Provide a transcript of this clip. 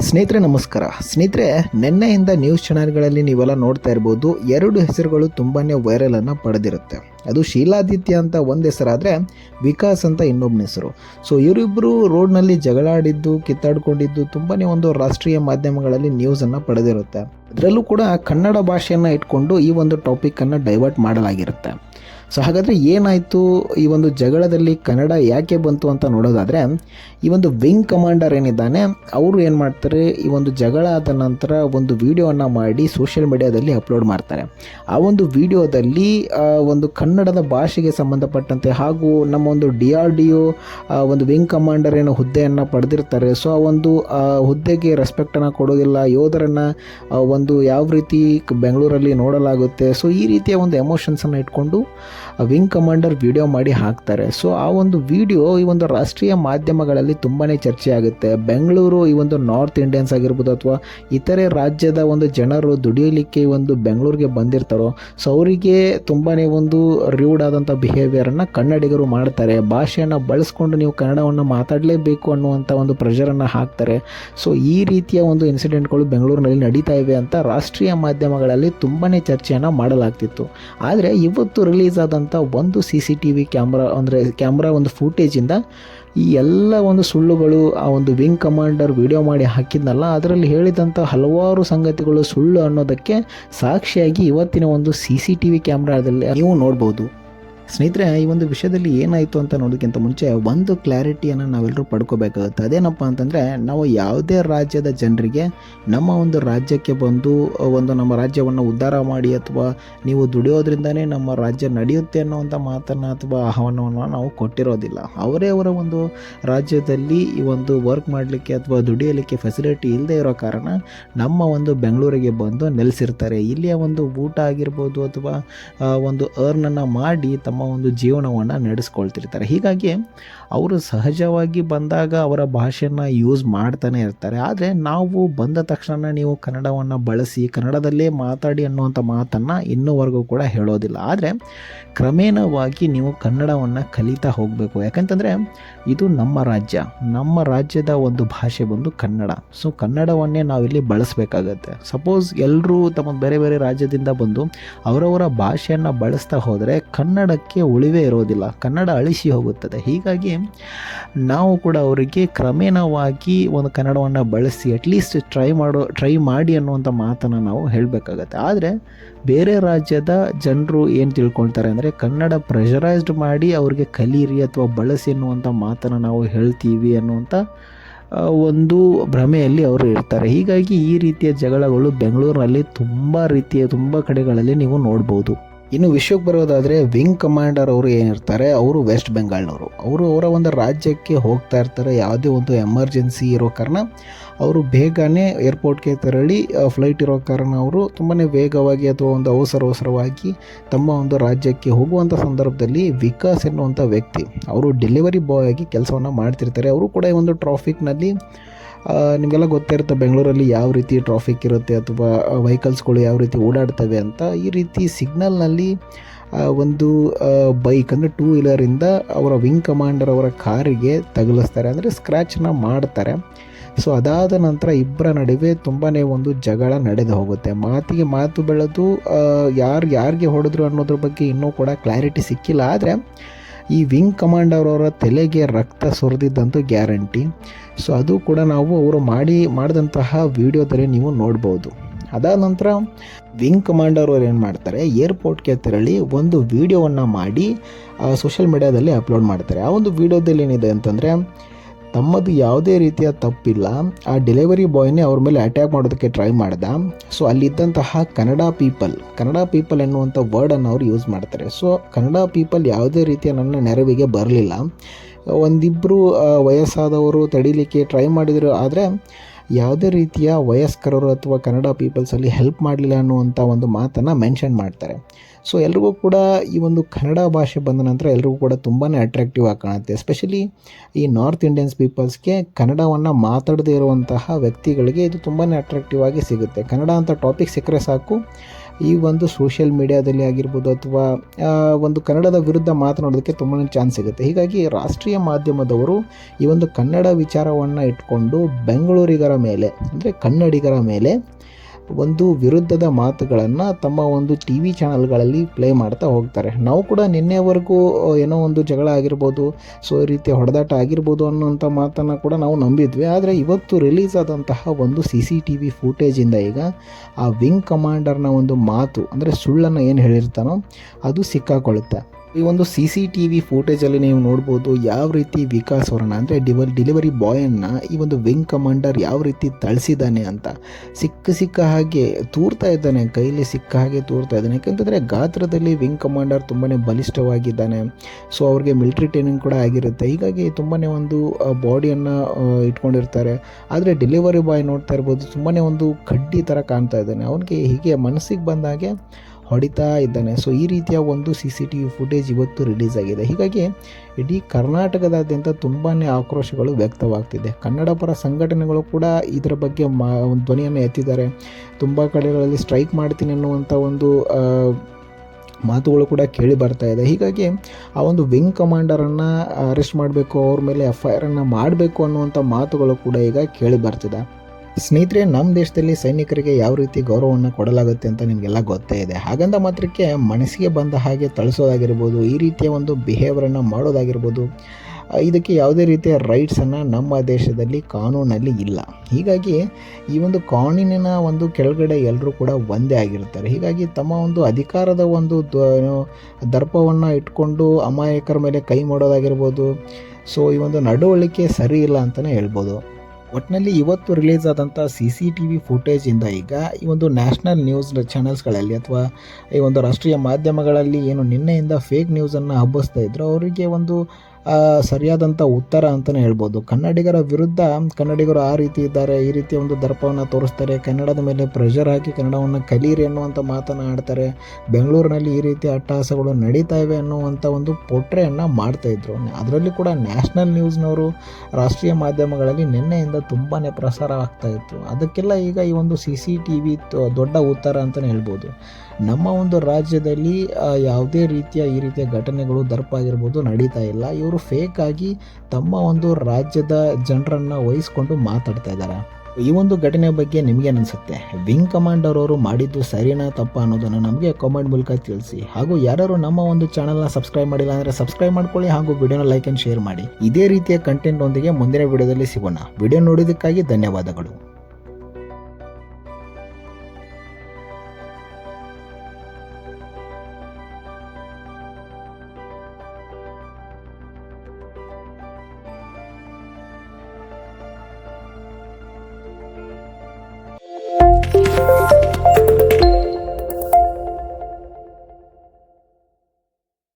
ಸ್ನೇಹಿತರೆ, ನಮಸ್ಕಾರ. ಸ್ನೇಹಿತರೆ, ನಿನ್ನೆಯಿಂದ ನ್ಯೂಸ್ ಚಾನೆಲ್ಗಳಲ್ಲಿ ನೀವೆಲ್ಲ ನೋಡ್ತಾ ಇರ್ಬೋದು, ಎರಡು ಹೆಸರುಗಳು ತುಂಬಾ ವೈರಲನ್ನು ಪಡೆದಿರುತ್ತೆ. ಅದು ಶೀಲಾದಿತ್ಯ ಅಂತ ಒಂದು ಹೆಸರಾದರೆ ವಿಕಾಸ್ ಅಂತ ಇನ್ನೊಬ್ಬನ ಹೆಸರು. ಸೊ ಇವರಿಬ್ಬರು ರೋಡ್ನಲ್ಲಿ ಜಗಳಾಡಿದ್ದು, ಕಿತ್ತಾಡ್ಕೊಂಡಿದ್ದು ತುಂಬಾ ಒಂದು ರಾಷ್ಟ್ರೀಯ ಮಾಧ್ಯಮಗಳಲ್ಲಿ ನ್ಯೂಸನ್ನು ಪಡೆದಿರುತ್ತೆ. ಅದರಲ್ಲೂ ಕೂಡ ಕನ್ನಡ ಭಾಷೆಯನ್ನು ಇಟ್ಕೊಂಡು ಈ ಒಂದು ಟಾಪಿಕನ್ನು ಡೈವರ್ಟ್ ಮಾಡಲಾಗಿರುತ್ತೆ. ಸೊ ಹಾಗಾದರೆ ಏನಾಯಿತು? ಈ ಒಂದು ಜಗಳದಲ್ಲಿ ಕನ್ನಡ ಯಾಕೆ ಬಂತು ಅಂತ ನೋಡೋದಾದರೆ ಈ ಒಂದು ವಿಂಗ್ ಕಮಾಂಡರ್ ಏನಿದ್ದಾನೆ, ಅವರು ಏನು ಮಾಡ್ತಾರೆ, ಈ ಒಂದು ಜಗಳ ಆದ ನಂತರ ಒಂದು ವಿಡಿಯೋವನ್ನು ಮಾಡಿ ಸೋಷಿಯಲ್ ಮೀಡಿಯಾದಲ್ಲಿ ಅಪ್ಲೋಡ್ ಮಾಡ್ತಾರೆ. ಆ ಒಂದು ವಿಡಿಯೋದಲ್ಲಿ ಒಂದು ಕನ್ನಡದ ಭಾಷೆಗೆ ಸಂಬಂಧಪಟ್ಟಂತೆ ಹಾಗೂ ನಮ್ಮ ಒಂದು ಡಿ ಆರ್ ಡಿ ಒ ಒಂದು ವಿಂಗ್ ಕಮಾಂಡರ್ ಏನೋ ಹುದ್ದೆಯನ್ನು ಪಡೆದಿರ್ತಾರೆ. ಸೊ ಆ ಒಂದು ಹುದ್ದೆಗೆ ರೆಸ್ಪೆಕ್ಟನ್ನು ಕೊಡೋದಿಲ್ಲ, ಯೋಧರನ್ನು ಒಂದು ಯಾವ ರೀತಿ ಬೆಂಗಳೂರಲ್ಲಿ ನೋಡಲಾಗುತ್ತೆ. ಸೊ ಈ ರೀತಿಯ ಒಂದು ಎಮೋಷನ್ಸನ್ನು ಇಟ್ಕೊಂಡು ವಿಂಗ್ ಕಮಾಂಡರ್ ವಿಡಿಯೋ ಮಾಡಿ ಹಾಕ್ತಾರೆ. ಸೊ ಆ ಒಂದು ವಿಡಿಯೋ ಈ ಒಂದು ರಾಷ್ಟ್ರೀಯ ಮಾಧ್ಯಮಗಳಲ್ಲಿ ತುಂಬಾ ಚರ್ಚೆ ಆಗುತ್ತೆ ಬೆಂಗಳೂರು ಈ ಒಂದು ನಾರ್ತ್ ಇಂಡಿಯನ್ಸ್ ಆಗಿರ್ಬೋದು ಅಥವಾ ಇತರೆ ರಾಜ್ಯದ ಒಂದು ಜನರು ದುಡಿಯಲಿಕ್ಕೆ ಒಂದು ಬೆಂಗಳೂರಿಗೆ ಬಂದಿರ್ತಾರೋ ಸೊ ಅವರಿಗೆ ತುಂಬಾ ಒಂದು ರ್ಯೂಡ್ ಆದಂಥ ಬಿಹೇವಿಯರನ್ನು ಕನ್ನಡಿಗರು ಮಾಡ್ತಾರೆ. ಭಾಷೆಯನ್ನು ಬಳಸ್ಕೊಂಡು ನೀವು ಕನ್ನಡವನ್ನು ಮಾತಾಡಲೇಬೇಕು ಅನ್ನುವಂಥ ಒಂದು ಪ್ರೆಷರನ್ನು ಹಾಕ್ತಾರೆ. ಸೊ ಈ ರೀತಿಯ ಒಂದು ಇನ್ಸಿಡೆಂಟ್ಗಳು ಬೆಂಗಳೂರಿನಲ್ಲಿ ನಡೀತಾ ಇವೆ ಅಂತ ರಾಷ್ಟ್ರೀಯ ಮಾಧ್ಯಮಗಳಲ್ಲಿ ತುಂಬಾ ಚರ್ಚೆಯನ್ನು ಮಾಡಲಾಗ್ತಿತ್ತು. ಆದರೆ ಇವತ್ತು ರಿಲೀಸ್ ಆದಂಥ ಒಂದು C C T V camera ಅಂದರೆ ಕ್ಯಾಮ್ರಾ ಒಂದು ಫೂಟೇಜಿಂದ ಈ ಎಲ್ಲ ಒಂದು ಸುಳ್ಳುಗಳು ಆ ಒಂದು ವಿಂಗ್ ಕಮಾಂಡರ್ ವಿಡಿಯೋ ಮಾಡಿ ಹಾಕಿದ್ನಲ್ಲ, ಅದರಲ್ಲಿ ಹೇಳಿದಂಥ ಹಲವಾರು ಸಂಗತಿಗಳು ಸುಳ್ಳು ಅನ್ನೋದಕ್ಕೆ ಸಾಕ್ಷಿಯಾಗಿ ಇವತ್ತಿನ ಒಂದು ಸಿ ಸಿ ಟಿ ವಿ ಕ್ಯಾಮ್ರಾದಲ್ಲಿ ನೀವು ನೋಡ್ಬೋದು. ಸ್ನೇಹಿತರೆ, ಈ ಒಂದು ವಿಷಯದಲ್ಲಿ ಏನಾಯಿತು ಅಂತ ನೋಡೋದಕ್ಕಿಂತ ಮುಂಚೆ ಒಂದು ಕ್ಲಾರಿಟಿಯನ್ನು ನಾವೆಲ್ಲರೂ ಪಡ್ಕೋಬೇಕಾಗುತ್ತೆ. ಅದೇನಪ್ಪ ಅಂತಂದರೆ, ನಾವು ಯಾವುದೇ ರಾಜ್ಯದ ಜನರಿಗೆ ನಮ್ಮ ಒಂದು ರಾಜ್ಯಕ್ಕೆ ಬಂದು, ಒಂದು ನಮ್ಮ ರಾಜ್ಯವನ್ನು ಉದ್ಧಾರ ಮಾಡಿ ಅಥವಾ ನೀವು ದುಡಿಯೋದ್ರಿಂದನೇ ನಮ್ಮ ರಾಜ್ಯ ನಡೆಯುತ್ತೆ ಅನ್ನೋವಂಥ ಮಾತನ್ನು ಅಥವಾ ಆಹ್ವಾನವನ್ನು ನಾವು ಕೊಟ್ಟಿರೋದಿಲ್ಲ. ಅವರೇ ಅವರ ಒಂದು ರಾಜ್ಯದಲ್ಲಿ ಈ ಒಂದು ವರ್ಕ್ ಮಾಡಲಿಕ್ಕೆ ಅಥವಾ ದುಡಿಯಲಿಕ್ಕೆ ಫೆಸಿಲಿಟಿ ಇಲ್ಲದೆ ಇರೋ ಕಾರಣ ನಮ್ಮ ಒಂದು ಬೆಂಗಳೂರಿಗೆ ಬಂದು ನೆಲೆಸಿರ್ತಾರೆ. ಇಲ್ಲಿಯ ಒಂದು ಊಟ ಆಗಿರ್ಬೋದು ಅಥವಾ ಒಂದು ಅರ್ನನ್ನು ಮಾಡಿ ತಮ್ಮ ಒಂದು ಜೀವನವನ್ನು ನಡೆಸ್ಕೊಳ್ತಿರ್ತಾರೆ. ಹೀಗಾಗಿ ಅವರು ಸಹಜವಾಗಿ ಬಂದಾಗ ಅವರ ಭಾಷೆಯನ್ನು ಯೂಸ್ ಮಾಡ್ತಾನೆ ಇರ್ತಾರೆ. ಆದರೆ ನಾವು ಬಂದ ತಕ್ಷಣ ನೀವು ಕನ್ನಡವನ್ನು ಬಳಸಿ, ಕನ್ನಡದಲ್ಲೇ ಮಾತಾಡಿ ಅನ್ನುವಂಥ ಮಾತನ್ನು ಇನ್ನೂವರೆಗೂ ಕೂಡ ಹೇಳೋದಿಲ್ಲ. ಆದರೆ ಕ್ರಮೇಣವಾಗಿ ನೀವು ಕನ್ನಡವನ್ನು ಕಲಿತಾ ಹೋಗಬೇಕು. ಯಾಕಂತಂದರೆ ಇದು ನಮ್ಮ ರಾಜ್ಯ. ನಮ್ಮ ರಾಜ್ಯದ ಒಂದು ಭಾಷೆ ಬಂದು ಕನ್ನಡ. ಸೊ ಕನ್ನಡವನ್ನೇ ನಾವಿಲ್ಲಿ ಬಳಸಬೇಕಾಗತ್ತೆ. ಸಪೋಸ್ ಎಲ್ಲರೂ ತಮ್ಮ ಬೇರೆ ಬೇರೆ ರಾಜ್ಯದಿಂದ ಬಂದು ಅವರವರ ಭಾಷೆಯನ್ನು ಬಳಸ್ತಾ ಹೋದರೆ ಕನ್ನಡಕ್ಕೆ ಉಳಿವೇ ಇರೋದಿಲ್ಲ. ಕನ್ನಡ ಅಳಿಸಿ ಹೋಗುತ್ತದೆ. ಹೀಗಾಗಿ ನಾವು ಕೂಡ ಅವರಿಗೆ ಕ್ರಮೇಣವಾಗಿ ಒಂದು ಕನ್ನಡವನ್ನು ಬಳಸಿ ಅಟ್ಲೀಸ್ಟ್ ಟ್ರೈ ಮಾಡೋ ಟ್ರೈ ಮಾಡಿ ಅನ್ನುವಂಥ ಮಾತನ್ನು ನಾವು ಹೇಳಬೇಕಾಗತ್ತೆ. ಆದರೆ ಬೇರೆ ರಾಜ್ಯದ ಜನರು ಏನು ತಿಳ್ಕೊಳ್ತಾರೆ ಅಂದರೆ ಕನ್ನಡ ಪ್ರೆಷರೈಸ್ಡ್ ಮಾಡಿ ಅವ್ರಿಗೆ ಕಲೀರಿ ಅಥವಾ ಬಳಸಿ ಅನ್ನುವಂಥ ಮಾತನ್ನು ನಾವು ಹೇಳ್ತೀವಿ ಅನ್ನುವಂಥ ಒಂದು ಭ್ರಮೆಯಲ್ಲಿ ಅವರು ಇರ್ತಾರೆ. ಹೀಗಾಗಿ ಈ ರೀತಿಯ ಜಗಳಗಳು ಬೆಂಗಳೂರಿನಲ್ಲಿ ತುಂಬ ರೀತಿಯ, ತುಂಬ ಕಡೆಗಳಲ್ಲಿ ನೀವು ನೋಡ್ಬೋದು. ಇನ್ನು ವಿಷಯಕ್ಕೆ ಬರೋದಾದರೆ ವಿಂಗ್ ಕಮಾಂಡರ್ ಅವರು ಏನಿರ್ತಾರೆ, ಅವರು ವೆಸ್ಟ್ ಬೆಂಗಾಲ್ನವರು. ಅವರು ಅವರ ಒಂದು ರಾಜ್ಯಕ್ಕೆ ಹೋಗ್ತಾ ಇರ್ತಾರೆ, ಯಾವುದೇ ಒಂದು ಎಮರ್ಜೆನ್ಸಿ ಇರೋ ಕಾರಣ. ಅವರು ಬೇಗನೆ ಏರ್ಪೋರ್ಟ್ಗೆ ತೆರಳಿ ಫ್ಲೈಟ್ ಇರೋ ಕಾರಣ ಅವರು ತುಂಬಾ ವೇಗವಾಗಿ ಅಥವಾ ಒಂದು ಅವಸರ ಅವಸರವಾಗಿ ತಮ್ಮ ಒಂದು ರಾಜ್ಯಕ್ಕೆ ಹೋಗುವಂಥ ಸಂದರ್ಭದಲ್ಲಿ ವಿಕಾಸ್ ಎನ್ನುವಂಥ ವ್ಯಕ್ತಿ, ಅವರು ಡೆಲಿವರಿ ಬಾಯ್ ಆಗಿ ಕೆಲಸವನ್ನು ಮಾಡ್ತಿರ್ತಾರೆ. ಅವರು ಕೂಡ ಈ ಒಂದು ಟ್ರಾಫಿಕ್ನಲ್ಲಿ ನಿಮಗೆಲ್ಲ ಗೊತ್ತಿರುತ್ತೆ ಬೆಂಗಳೂರಲ್ಲಿ ಯಾವ ರೀತಿ ಟ್ರಾಫಿಕ್ ಇರುತ್ತೆ ಅಥವಾ ವೆಹಿಕಲ್ಸ್ಗಳು ಯಾವ ರೀತಿ ಓಡಾಡ್ತವೆ ಅಂತ. ಈ ರೀತಿ ಸಿಗ್ನಲ್ನಲ್ಲಿ ಒಂದು ಬೈಕ್ ಅಂದರೆ ಟೂ ವೀಲರಿಂದ ಅವರ ವಿಂಗ್ ಕಮಾಂಡರ್ ಅವರ ಕಾರಿಗೆ ತಗಲಿಸ್ತಾರೆ. ಅಂದರೆ ಸ್ಕ್ರ್ಯಾಚನ್ನ ಮಾಡ್ತಾರೆ. ಸೊ ಅದಾದ ನಂತರ ಇಬ್ಬರ ನಡುವೆ ತುಂಬಾ ಒಂದು ಜಗಳ ನಡೆದು ಹೋಗುತ್ತೆ. ಮಾತಿಗೆ ಮಾತು ಬೆಳೆದು ಯಾರು ಯಾರಿಗೆ ಹೊಡೆದ್ರು ಅನ್ನೋದ್ರ ಬಗ್ಗೆ ಇನ್ನೂ ಕೂಡ ಕ್ಲಾರಿಟಿ ಸಿಕ್ಕಿಲ್ಲ. ಆದರೆ ಈ ವಿಂಗ್ ಕಮಾಂಡರ್ ಅವರ ತಲೆಗೆ ರಕ್ತ ಸುರಿದಿದ್ದಂತೂ ಗ್ಯಾರಂಟಿ ಸೊ ಅದು ಕೂಡ ನಾವು ಅವರು ಮಾಡಿ, ಮಾಡಿದಂತಹ ವಿಡಿಯೋದಲ್ಲಿ ನೀವು ನೋಡ್ಬೋದು. ಅದಾದ ನಂತರ ವಿಂಗ್ ಕಮಾಂಡರ್ ಅವರು ಏನು ಮಾಡ್ತಾರೆ? ಏರ್ಪೋರ್ಟ್ಗೆ ತೆರಳಿ ಒಂದು ವಿಡಿಯೋವನ್ನು ಮಾಡಿ ಸೋಷಿಯಲ್ ಮೀಡ್ಯಾದಲ್ಲಿ ಅಪ್ಲೋಡ್ ಮಾಡ್ತಾರೆ. ಆ ಒಂದು ವಿಡಿಯೋದಲ್ಲಿ ಏನಿದೆ ಅಂತಂದರೆ ತಮ್ಮದು ಯಾವುದೇ ರೀತಿಯ ತಪ್ಪಿಲ್ಲ. ಆ ಡೆಲಿವರಿ ಬಾಯ್ನೇ ಅವ್ರ ಮೇಲೆ ಅಟ್ಯಾಕ್ ಮಾಡೋದಕ್ಕೆ ಟ್ರೈ ಮಾಡ್ದ. ಸೊ ಅಲ್ಲಿದ್ದಂತಹ ಕನ್ನಡ ಪೀಪಲ್ ಕನ್ನಡ ಪೀಪಲ್ ಎನ್ನುವಂಥ ವರ್ಡನ್ನು ಅವರು ಯೂಸ್ ಮಾಡ್ತಾರೆ. ಸೊ ಕನ್ನಡ ಪೀಪಲ್ ಯಾವುದೇ ರೀತಿಯ ನನ್ನ ನೆರವಿಗೆ ಬರಲಿಲ್ಲ. ಒಂದಿಬ್ಬರು ವಯಸ್ಸಾದವರು ತಡೀಲಿಕ್ಕೆ ಟ್ರೈ ಮಾಡಿದರು. ಆದರೆ ಯಾವುದೇ ರೀತಿಯ ವಯಸ್ಕರರು ಅಥವಾ ಕನ್ನಡ ಪೀಪಲ್ಸಲ್ಲಿ ಹೆಲ್ಪ್ ಮಾಡಲಿಲ್ಲ ಅನ್ನುವಂಥ ಒಂದು ಮಾತನ್ನು ಮೆನ್ಷನ್ ಮಾಡ್ತಾರೆ. ಸೊ ಎಲ್ರಿಗೂ ಕೂಡ ಈ ಒಂದು ಕನ್ನಡ ಭಾಷೆ ಬಂದ ನಂತರ ಎಲ್ರಿಗೂ ಕೂಡ ತುಂಬಾ ಅಟ್ರಾಕ್ಟಿವ್ ಆಗಿ ಕಾಣುತ್ತೆ. ಎಸ್ಪೆಷಲಿ ಈ ನಾರ್ತ್ ಇಂಡಿಯನ್ಸ್ ಪೀಪಲ್ಸ್ಗೆ ಕನ್ನಡವನ್ನು ಮಾತಾಡದೇ ಇರುವಂತಹ ವ್ಯಕ್ತಿಗಳಿಗೆ ಇದು ತುಂಬಾ ಅಟ್ರಾಕ್ಟಿವ್ ಆಗಿ ಸಿಗುತ್ತೆ. ಕನ್ನಡ ಅಂತ ಟಾಪಿಕ್ ಸಿಕ್ಕರೆ ಸಾಕು. ಈ ಒಂದು ಸೋಷಿಯಲ್ ಮೀಡಿಯಾದಲ್ಲಿ ಆಗಿರ್ಬೋದು ಅಥವಾ ಒಂದು ಕನ್ನಡದ ವಿರುದ್ಧ ಮಾತನಾಡೋದಕ್ಕೆ ತುಂಬಾ ಚಾನ್ಸ್ ಸಿಗುತ್ತೆ. ಹೀಗಾಗಿ ರಾಷ್ಟ್ರೀಯ ಮಾಧ್ಯಮದವರು ಈ ಒಂದು ಕನ್ನಡ ವಿಚಾರವನ್ನು ಇಟ್ಕೊಂಡು ಬೆಂಗಳೂರಿಗರ ಮೇಲೆ, ಅಂದರೆ ಕನ್ನಡಿಗರ ಮೇಲೆ ಒಂದು ವಿರುದ್ಧದ ಮಾತುಗಳನ್ನು ತಮ್ಮ ಒಂದು ಟಿ ವಿ ಚಾನಲ್ಗಳಲ್ಲಿ ಪ್ಲೇ ಮಾಡ್ತಾ ಹೋಗ್ತಾರೆ. ನಾವು ಕೂಡ ನಿನ್ನೆವರೆಗೂ ಏನೋ ಒಂದು ಜಗಳ ಆಗಿರ್ಬೋದು, ಸೊ ಈ ರೀತಿ ಹೊಡೆದಾಟ ಆಗಿರ್ಬೋದು ಅನ್ನೋಂಥ ಮಾತನ್ನು ಕೂಡ ನಾವು ನಂಬಿದ್ವಿ. ಆದರೆ ಇವತ್ತು ರಿಲೀಸ್ ಆದಂತಹ ಒಂದು ಸಿ ಸಿ ಟಿ ವಿ ಫೂಟೇಜಿಂದ ಈಗ ಆ ವಿಂಗ್ ಕಮಾಂಡರ್ನ ಒಂದು ಮಾತು, ಅಂದರೆ ಸುಳ್ಳನ್ನು ಏನು ಹೇಳಿರ್ತಾನೋ, ಅದು ಸಿಕ್ಕಾಕೊಳ್ಳುತ್ತೆ. ಈ ಒಂದು ಸಿ ಸಿ ಟಿ ವಿ ಫೂಟೇಜಲ್ಲಿ ನೀವು ನೋಡ್ಬೋದು ಯಾವ ರೀತಿ ವಿಕಾಸ್ ಅವರನ್ನ ಅಂದರೆ ಡಿವಲ್ ಡೆಲಿವರಿ ಬಾಯನ್ನು ಈ ಒಂದು ವಿಂಗ್ ಕಮಾಂಡರ್ ಯಾವ ರೀತಿ ತಳಿಸಿದ್ದಾನೆ ಅಂತ. ಸಿಕ್ಕ ಸಿಕ್ಕ ಹಾಗೆ ತೂರ್ತಾ ಇದ್ದಾನೆ ಕೈಲಿ ಸಿಕ್ಕ ಹಾಗೆ ತೂರ್ತಾ ಇದ್ದಾನೆ. ಯಾಕಂತಂದರೆ ಗಾತ್ರದಲ್ಲಿ ವಿಂಗ್ ಕಮಾಂಡರ್ ತುಂಬಾ ಬಲಿಷ್ಠವಾಗಿದ್ದಾನೆ. ಸೊ ಅವ್ರಿಗೆ ಮಿಲಿಟ್ರಿ ಟ್ರೈನಿಂಗ್ ಕೂಡ ಆಗಿರುತ್ತೆ. ಹೀಗಾಗಿ ತುಂಬಾ ಒಂದು ಬಾಡಿಯನ್ನು ಇಟ್ಕೊಂಡಿರ್ತಾರೆ. ಆದರೆ ಡೆಲಿವರಿ ಬಾಯ್ ನೋಡ್ತಾ ಇರ್ಬೋದು ತುಂಬಾ ಒಂದು ಕಡ್ಡಿ ಥರ ಕಾಣ್ತಾ ಇದ್ದಾನೆ. ಅವನಿಗೆ ಹೀಗೆ ಮನಸ್ಸಿಗೆ ಬಂದ ಹಾಗೆ ಹೊಡಿತಾ ಇದ್ದಾನೆ. ಸೊ ಈ ರೀತಿಯ ಒಂದು C C T V footage ಇವತ್ತು ರಿಲೀಸ್ ಆಗಿದೆ. ಹೀಗಾಗಿ, ಇಡೀ ಕರ್ನಾಟಕದಾದ್ಯಂತ ತುಂಬಾ ಆಕ್ರೋಶಗಳು ವ್ಯಕ್ತವಾಗ್ತಿದೆ. ಕನ್ನಡ ಪರ ಸಂಘಟನೆಗಳು ಕೂಡ ಇದರ ಬಗ್ಗೆ ಮಾ, ಒಂದು ಧ್ವನಿಯನ್ನು ಎತ್ತಿದ್ದಾರೆ. ತುಂಬ ಕಡೆಗಳಲ್ಲಿ ಸ್ಟ್ರೈಕ್ ಮಾಡ್ತೀನಿ ಅನ್ನುವಂಥ ಒಂದು ಮಾತುಗಳು ಕೂಡ ಕೇಳಿ ಬರ್ತಾ ಇದೆ. ಹೀಗಾಗಿ, ಆ ಒಂದು ವಿಂಗ್ ಕಮಾಂಡರನ್ನು ಅರೆಸ್ಟ್ ಮಾಡಬೇಕು, ಅವ್ರ ಮೇಲೆ ಎಫ್ ಐ ಆರನ್ನು ಮಾಡಬೇಕು ಅನ್ನುವಂಥ ಮಾತುಗಳು ಕೂಡ ಈಗ ಕೇಳಿ ಬರ್ತಿದೆ. ಸ್ನೇಹಿತರೆ ನಮ್ಮ ದೇಶದಲ್ಲಿ ಸೈನಿಕರಿಗೆ ಯಾವ ರೀತಿ ಗೌರವವನ್ನು ಕೊಡಲಾಗುತ್ತೆ ಅಂತ ನಿಮಗೆಲ್ಲ ಗೊತ್ತೇ ಇದೆ. ಹಾಗಂದ ಮಾತ್ರಕ್ಕೆ ಮನಸ್ಸಿಗೆ ಬಂದ ಹಾಗೆ ತಳಿಸೋದಾಗಿರ್ಬೋದು, ಈ ರೀತಿಯ ಒಂದು ಬಿಹೇವಿಯರನ್ನು ಮಾಡೋದಾಗಿರ್ಬೋದು, ಇದಕ್ಕೆ ಯಾವುದೇ ರೀತಿಯ ರೈಟ್ಸನ್ನು ನಮ್ಮ ದೇಶದಲ್ಲಿ ಕಾನೂನಲ್ಲಿ ಇಲ್ಲ. ಹೀಗಾಗಿ ಈ ಒಂದು ಕಾನೂನಿನ ಒಂದು ಕೆಳಗಡೆ ಎಲ್ಲರೂ ಕೂಡ ಒಂದೇ ಆಗಿರ್ತಾರೆ. ಹೀಗಾಗಿ ತಮ್ಮ ಒಂದು ಅಧಿಕಾರದ ಒಂದು ದರ್ಪವನ್ನು ಇಟ್ಕೊಂಡು ಅಮಾಯಕರ ಮೇಲೆ ಕೈ ಮಾಡೋದಾಗಿರ್ಬೋದು, ಸೊ ಈ ಒಂದು ನಡವಳಿಕೆ ಸರಿ ಇಲ್ಲ ಅಂತಲೇ ಹೇಳ್ಬೋದು. ಒಟ್ಟಿನಲ್ಲಿ ಇವತ್ತು ರಿಲೀಸ್ ಆದಂಥ ಸಿ ಸಿ ಟಿ ವಿ ಫುಟೇಜಿಂದ ಈಗ ಈ ಒಂದು ನ್ಯಾಷನಲ್ ನ್ಯೂಸ್ ಚಾನಲ್ಸ್ಗಳಲ್ಲಿ ಅಥವಾ ಈ ಒಂದು ರಾಷ್ಟ್ರೀಯ ಮಾಧ್ಯಮಗಳಲ್ಲಿ ಏನು ನಿನ್ನೆಯಿಂದ ಫೇಕ್ ನ್ಯೂಸನ್ನು ಹಬ್ಬಿಸ್ತಾ ಇದ್ರು, ಅವರಿಗೆ ಒಂದು ಸರಿಯಾದಂಥ ಉತ್ತರ ಅಂತಲೇ ಹೇಳ್ಬೋದು. ಕನ್ನಡಿಗರ ವಿರುದ್ಧ ಕನ್ನಡಿಗರು ಆ ರೀತಿ ಇದ್ದಾರೆ, ಈ ರೀತಿಯ ಒಂದು ದರ್ಪವನ್ನು ತೋರಿಸ್ತಾರೆ. ಕನ್ನಡದ ಮೇಲೆ ಪ್ರೆಷರ್ ಹಾಕಿ ಕನ್ನಡವನ್ನು ಕಲೀರಿ ಅನ್ನುವಂಥ ಮಾತನ್ನು ಆಡ್ತಾರೆ. ಬೆಂಗಳೂರಿನಲ್ಲಿ ಈ ರೀತಿ ಅಟ್ಟಹಾಸಗಳು ನಡೀತಾ ಇವೆ ಅನ್ನುವಂಥ ಒಂದು ಪೊಟ್ರೆಯನ್ನು ಮಾಡ್ತಾಯಿದ್ರು ಅದರಲ್ಲಿ ಕೂಡ ನ್ಯಾಷನಲ್ ನ್ಯೂಸ್ನವರು ರಾಷ್ಟ್ರೀಯ ಮಾಧ್ಯಮಗಳಲ್ಲಿ ನಿನ್ನೆಯಿಂದ ತುಂಬಾ ಪ್ರಸಾರ ಆಗ್ತಾ ಇತ್ತು. ಅದಕ್ಕೆಲ್ಲ ಈಗ ಈ ಒಂದು ಸಿ ಸಿ ಟಿ ವಿ ದೊಡ್ಡ ಉತ್ತರ ಅಂತಲೇ ಹೇಳ್ಬೋದು. ನಮ್ಮ ಒಂದು ರಾಜ್ಯದಲ್ಲಿ ಯಾವುದೇ ರೀತಿಯ ಈ ರೀತಿಯ ಘಟನೆಗಳು, ದರ್ಪ ಆಗಿರ್ಬೋದು, ನಡೀತಾ ಇಲ್ಲ. ಇವರು ಫೇಕ್ ಆಗಿ ತಮ್ಮ ಒಂದು ರಾಜ್ಯದ ಜನರನ್ನು ವಹಿಸ್ಕೊಂಡು ಮಾತಾಡ್ತಾ ಇದ್ದಾರೆ ಈ ಒಂದು ಘಟನೆ ಬಗ್ಗೆ ನಿಮಗೇನು ಅನಿಸುತ್ತೆ ವಿಂಗ್ ಕಮಾಂಡರ್ ಅವರು ಮಾಡಿದ್ದು ಸರಿನಾ ತಪ್ಪ ಅನ್ನೋದನ್ನು ನಮಗೆ ಕಾಮೆಂಟ್ ಮೂಲಕ ತಿಳಿಸಿ. ಹಾಗೂ ಯಾರು ನಮ್ಮ ಒಂದು ಚಾನಲ್ನ ಸಬ್ಸ್ಕ್ರೈಬ್ ಮಾಡಿಲ್ಲ ಅಂದರೆ ಸಬ್ಸ್ಕ್ರೈಬ್ ಮಾಡ್ಕೊಳ್ಳಿ ಹಾಗೂ ವಿಡಿಯೋನ ಲೈಕ್ ಆ್ಯಂಡ್ ಶೇರ್ ಮಾಡಿ. ಇದೇ ರೀತಿಯ ಕಂಟೆಂಟ್ ಒಂದಿಗೆ ಮುಂದಿನ ವಿಡಿಯೋದಲ್ಲಿ ಸಿಗೋಣ. ವಿಡಿಯೋ ನೋಡೋದಕ್ಕಾಗಿ ಧನ್ಯವಾದಗಳು. Bye.